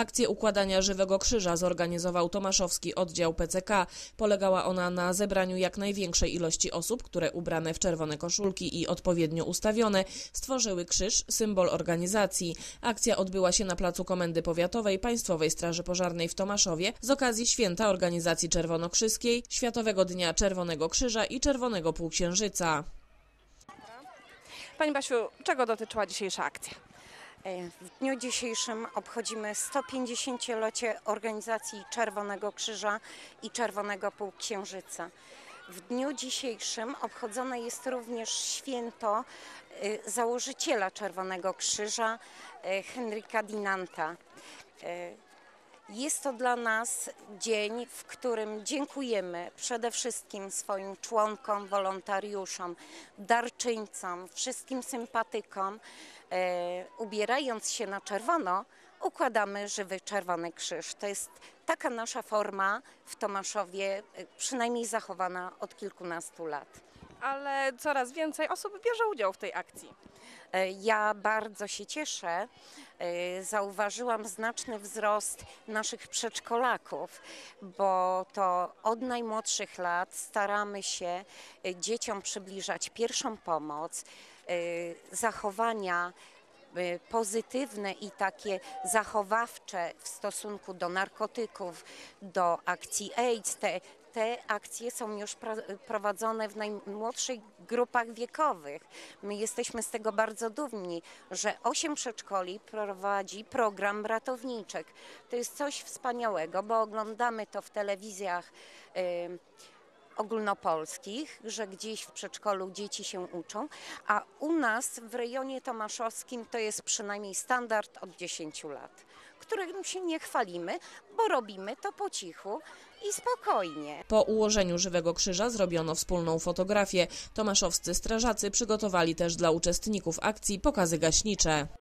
Akcję układania żywego krzyża zorganizował Tomaszowski oddział PCK. Polegała ona na zebraniu jak największej ilości osób, które ubrane w czerwone koszulki i odpowiednio ustawione stworzyły krzyż, symbol organizacji. Akcja odbyła się na placu Komendy Powiatowej Państwowej Straży Pożarnej w Tomaszowie z okazji święta organizacji czerwonokrzyskiej, Światowego Dnia Czerwonego Krzyża i Czerwonego Półksiężyca. Pani Basiu, czego dotyczyła dzisiejsza akcja? E, W dniu dzisiejszym obchodzimy 150-lecie organizacji Czerwonego Krzyża i Czerwonego Półksiężyca. W dniu dzisiejszym obchodzone jest również święto e, założyciela Czerwonego Krzyża, e, Henryka Dinanta. Jest to dla nas dzień, w którym dziękujemy przede wszystkim swoim członkom, wolontariuszom, darczyńcom, wszystkim sympatykom. E, ubierając się na czerwono, układamy żywy czerwony krzyż. To jest taka nasza forma w Tomaszowie, e, przynajmniej zachowana od kilkunastu lat. Ale coraz więcej osób bierze udział w tej akcji. E, Ja bardzo się cieszę. E, Zauważyłam znaczny wzrost naszych przedszkolaków, bo to od najmłodszych lat staramy się e, dzieciom przybliżać pierwszą pomoc, zachowania pozytywne i takie zachowawcze w stosunku do narkotyków, do akcji AIDS. Te, te akcje są już prowadzone w najmłodszych grupach wiekowych. My jesteśmy z tego bardzo dumni, że osiem przedszkoli prowadzi program ratowniczek. To jest coś wspaniałego, bo oglądamy to w telewizjach. em, ogólnopolskich, że gdzieś w przedszkolu dzieci się uczą, a u nas w rejonie tomaszowskim to jest przynajmniej standard od 10 lat, którym się nie chwalimy, bo robimy to po cichu i spokojnie. Po ułożeniu żywego krzyża zrobiono wspólną fotografię. Tomaszowscy strażacy przygotowali też dla uczestników akcji pokazy gaśnicze.